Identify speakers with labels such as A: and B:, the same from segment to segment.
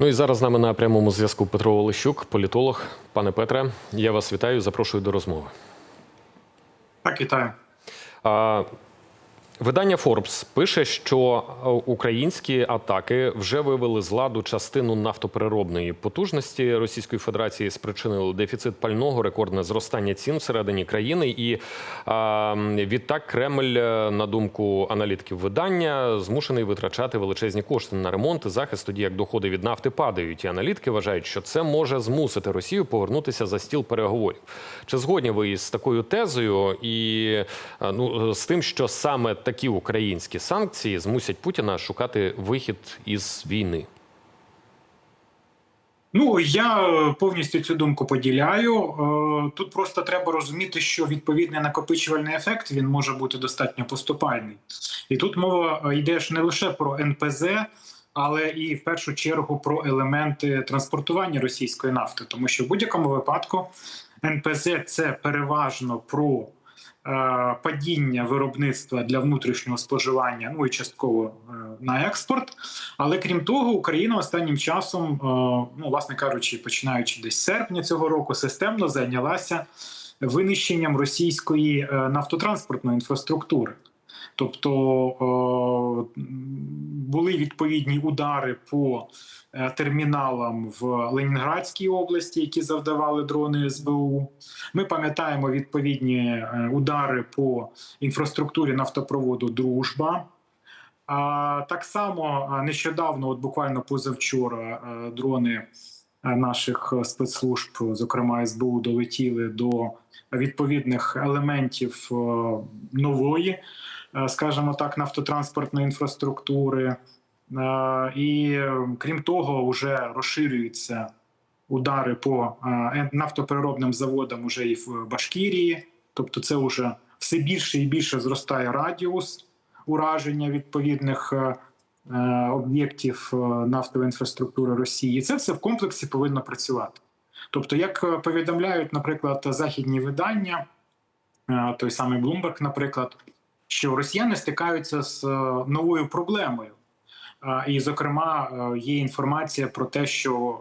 A: Ну і зараз з нами на прямому зв'язку Петро Олещук, політолог. Пане Петре, я вас вітаю. Запрошую до розмови.
B: Так, вітаю.
A: А, Видання Forbes пише, що е, українські атаки вже вивели з ладу частину нафтопереробної потужності Російської Федерації, спричинили дефіцит пального, рекордне зростання цін всередині країни. І а, відтак Кремль, е, на думку аналітиків видання, змушений витрачати величезні кошти на ремонт і захист, тоді як доходи від нафти падають. І аналітики вважають, що це може змусити Росію повернутися за стіл переговорів. Чи згодні ви із такою тезою і е, ну з тим, що саме такі українські санкції змусять Путіна шукати вихід із війни?
B: Ну я е, повністю цю думку поділяю. Е, Тут просто треба розуміти, що відповідний накопичувальний ефект він може бути достатньо поступальний, і тут мова е, йде ж не лише про НПЗ, але і в першу чергу про елементи транспортування російської нафти, тому що в будь-якому випадку НПЗ це переважно про падіння виробництва для внутрішнього споживання, ну і частково е, на експорт. Але крім того, Україна останнім часом, е, ну власне кажучи, починаючи десь серпня цього року, системно зайнялася винищенням російської е, нафтотранспортної інфраструктури. Тобто е, були відповідні удари по е, терміналам в Ленінградській області, які завдавали дрони СБУ. Ми пам'ятаємо відповідні е, удари по інфраструктурі нафтопроводу Дружба. А так само нещодавно, от буквально позавчора, дрони наших спецслужб, зокрема СБУ, долетіли до відповідних елементів нової, скажімо так, нафтотранспортної інфраструктури. Е, І е, крім того, вже розширюються удари по е, нафтопереробним заводам уже і в Башкірії. Тобто, це вже все більше і більше зростає радіус ураження відповідних е, е, об'єктів е, нафтової інфраструктури Росії. І це все в комплексі повинно працювати. Тобто, як е, повідомляють, наприклад, західні видання, е, той самий Bloomberg, наприклад, що росіяни стикаються з е, новою проблемою. Е, І, зокрема, е, є інформація про те, що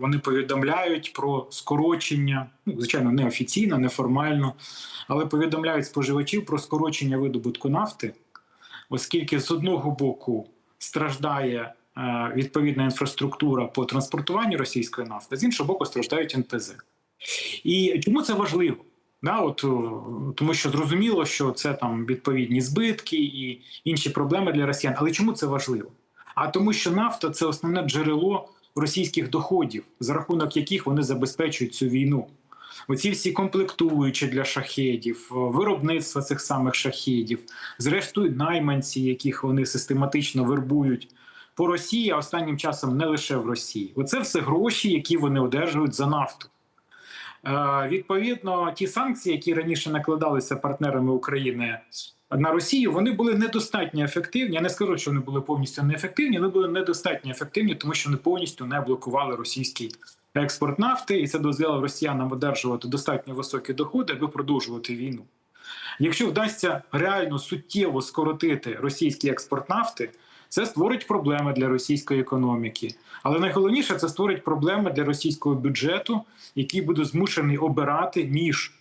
B: вони повідомляють про скорочення, ну, звичайно, неофіційно, неформально, але повідомляють споживачів про скорочення видобутку нафти, оскільки з одного боку страждає відповідна інфраструктура по транспортуванню російської нафти, з іншого боку, страждають НПЗ. І чому це важливо? Да, от, е, тому що зрозуміло, що це там відповідні збитки і інші проблеми для росіян. Але чому це важливо? А тому, що нафта це основне джерело російських доходів, за рахунок яких вони забезпечують цю війну. Оці всі комплектуючі для шахедів, виробництво цих самих шахедів, зрештою, найманці, яких вони систематично вербують по Росії, а останнім часом не лише в Росії. Оце все гроші, які вони одержують за нафту. Е, Відповідно, ті санкції, які раніше накладалися партнерами України на Росію, вони були недостатньо ефективні. Я не скажу, що вони були повністю неефективні, але були недостатньо ефективні, тому що вони повністю не блокували російський експорт нафти, і це дозволило росіянам одержувати достатньо високі доходи, аби продовжувати війну. Якщо вдасться реально суттєво скоротити російський експорт нафти, це створить проблеми для російської економіки. Але найголовніше це створить проблеми для російського бюджету, який буде змушений обирати між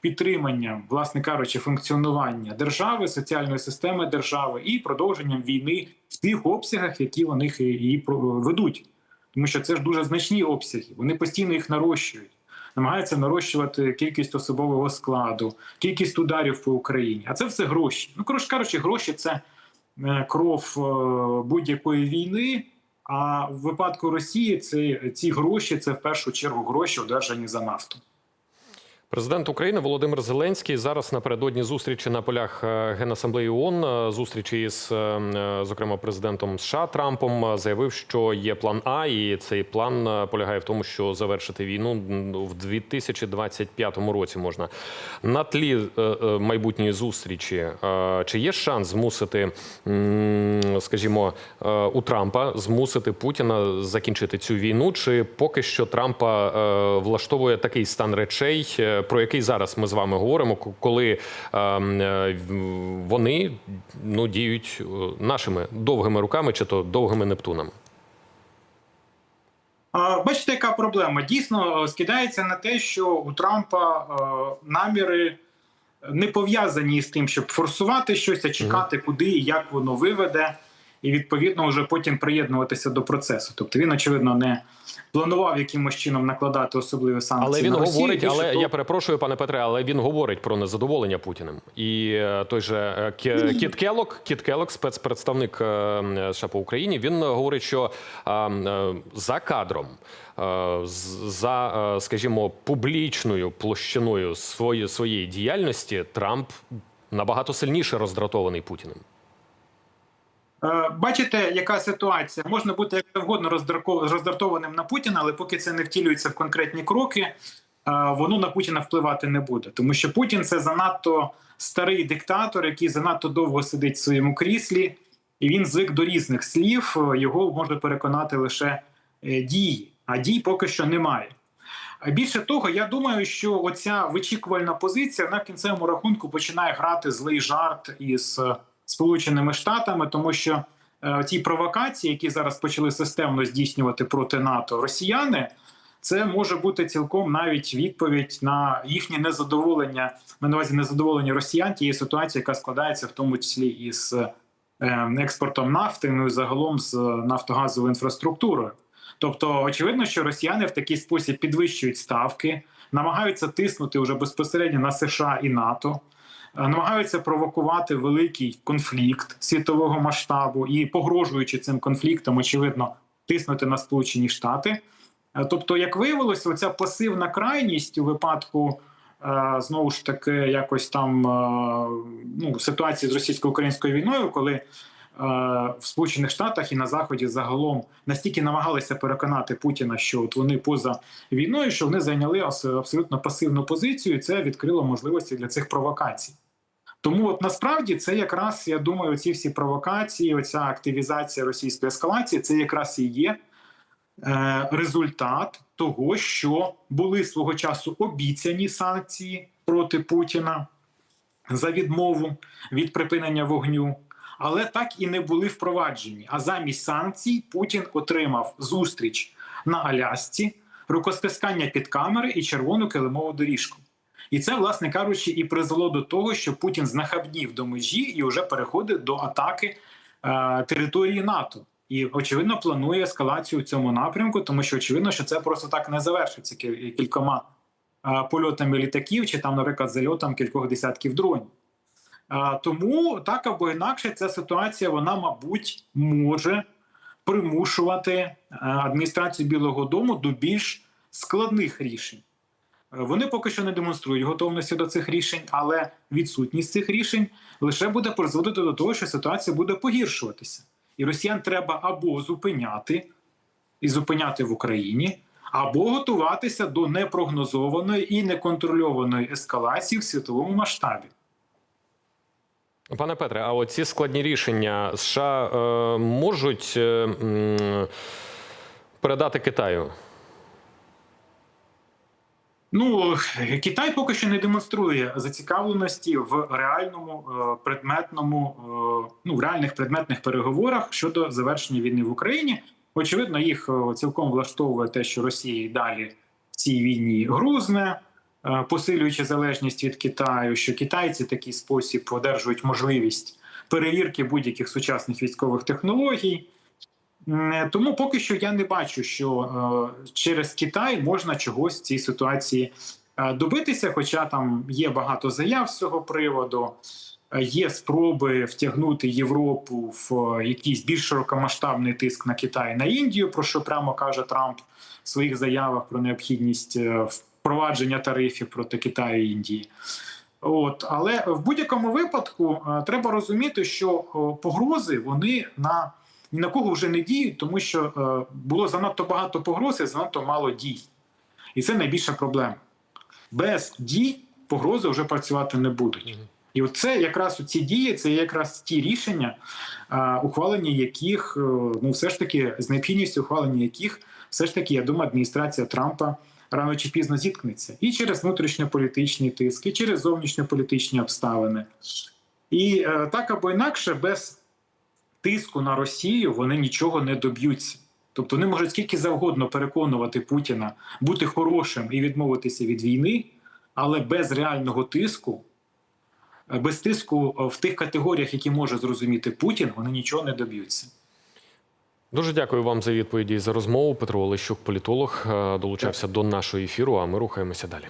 B: підтриманням, власне кажучи, функціонування держави, соціальної системи держави і продовженням війни в тих обсягах, які вони її ведуть. Тому що це ж дуже значні обсяги. Вони постійно їх нарощують. Намагаються нарощувати кількість особового складу, кількість ударів по Україні. А це все гроші. Ну, коротше кажучи, гроші це кров е, будь-якої війни. А в випадку Росії це ці гроші це в першу чергу гроші, одержані за нафту.
A: Президент України Володимир Зеленський зараз напередодні зустрічі на полях е, Генасамблеї ООН, е, зустрічі із е, зокрема президентом США Трампом, заявив, що є план А, і цей план полягає в тому, що завершити війну в 2025 році можна. На тлі майбутньої зустрічі чи є шанс змусити, скажімо, у Трампа змусити Путіна закінчити цю війну? Чи поки що Трампа влаштовує такий стан речей? Е, про який зараз ми з вами говоримо, коли ем, е, вони ну діють е, нашими довгими руками чи то довгими Нептунами?
B: Бачите, яка проблема? Дійсно скидається на те, що у Трампа е, наміри не пов'язані з тим, щоб форсувати щось, а чекати, куди і як воно виведе, і відповідно вже потім приєднуватися до процесу. Тобто він, очевидно, не планував якимось чином накладати особливі санкції.
A: Але він
B: на Росію.
A: говорить, але
B: того-
A: я перепрошую, пане Петре, але він говорить про незадоволення Путіним. І е, той же е, Кіт Келок, Кіт Келок, спецпредставник е, США по Україні, він говорить, що за кадром, за, скажімо, публічною площиною своєї своєї діяльності Трамп набагато сильніше роздратований Путіним.
B: Е, Бачите, яка ситуація? Можна бути як завгодно роздратованим на Путіна, але поки це не втілюється в конкретні кроки, е, воно на Путіна впливати не буде. Тому що Путін це занадто старий диктатор, який занадто довго сидить в своєму кріслі, і він звик до різних слів. Е, Його може переконати лише дії, а дій поки що немає. Більше того, я думаю, що оця вичікувальна позиція в кінцевому рахунку починає грати злий жарт із Сполученими Штатами, тому що е, ті провокації, які зараз почали системно здійснювати проти НАТО росіяни, це може бути цілком навіть відповідь на їхнє незадоволення, на увазі незадоволення росіян тієї ситуації, яка складається в тому числі із е, експортом нафти, ну і загалом з нафтогазовою інфраструктурою. Тобто, очевидно, що росіяни в такий спосіб підвищують ставки, намагаються тиснути вже безпосередньо на США і НАТО, намагаються провокувати великий конфлікт світового масштабу і, погрожуючи цим конфліктом, очевидно, тиснути на Сполучені Штати. Е, Тобто, як виявилося, оця пасивна крайність у випадку. е, Знову ж таки, якось там е, ну, ситуації з російсько-українською війною, коли е, в Сполучених Штатах і на Заході загалом настільки намагалися переконати Путіна, що от вони поза війною, що вони зайняли абсолютно пасивну позицію, і це відкрило можливості для цих провокацій. Тому от насправді це якраз я думаю, ці всі провокації, оця активізація російської ескалації, це якраз і є е, результат того, що були свого часу обіцяні санкції проти Путіна за відмову від припинення вогню, але так і не були впроваджені. А замість санкцій Путін отримав зустріч на Алясці, рукостискання під камери і червону килимову доріжку. І це, власне кажучи, і призвело до того, що Путін знахабнів до межі і вже переходить до атаки е, території НАТО. І очевидно планує ескалацію в цьому напрямку, тому що очевидно, що це просто так не завершиться кількома е, польотами літаків чи там, наприклад, зальотом кількох десятків дронів. Е, Тому так або інакше, ця ситуація вона, мабуть, може примушувати е, адміністрацію Білого Дому до більш складних рішень. Вони поки що не демонструють готовності до цих рішень, але відсутність цих рішень лише буде призводити до того, що ситуація буде погіршуватися. І росіян треба або зупиняти і зупиняти в Україні, або готуватися до непрогнозованої і неконтрольованої ескалації в світовому масштабі.
A: Пане Петре, а от ці складні рішення США е, можуть е, передати Китаю?
B: Ну Китай поки що не демонструє зацікавленості в реальному е, предметному, е, ну в реальних предметних переговорах щодо завершення війни в Україні. Очевидно, їх е, цілком влаштовує те, що Росія і далі в цій війні грузне, е, посилюючи залежність від Китаю, що китайці такий спосіб одержують можливість перевірки будь-яких сучасних військових технологій. М, Тому поки що я не бачу, що е, через Китай можна чогось в цій ситуації е, добитися. Хоча там є багато заяв з цього приводу, е, є спроби втягнути Європу в е, якийсь більш широкомасштабний тиск на Китай на Індію, про що прямо каже Трамп в своїх заявах про необхідність е, впровадження тарифів проти Китаю і Індії. От, але в будь-якому випадку е, треба розуміти, що е, погрози вони на ні на кого вже не діють, тому що е, було занадто багато погроз і занадто мало дій. І це найбільша проблема. Без дій погрози вже працювати не будуть. І от це якраз ці дії, це якраз ті рішення, е, ухвалення яких, е, ну все ж таки, з необхідністю ухвалення яких, все ж таки, я думаю, адміністрація Трампа рано чи пізно зіткнеться і через внутрішньополітичний тиск, і через зовнішньополітичні обставини. І так або інакше, без тиску на Росію вони нічого не доб'ються. Тобто вони можуть скільки завгодно переконувати Путіна бути хорошим і відмовитися від війни, але без реального тиску, е, без тиску е, в тих категоріях, які може зрозуміти Путін, вони нічого не доб'ються.
A: Дуже дякую вам за відповіді і за розмову. Петро Олещук, політолог, е, долучався до нашого ефіру. А ми рухаємося далі.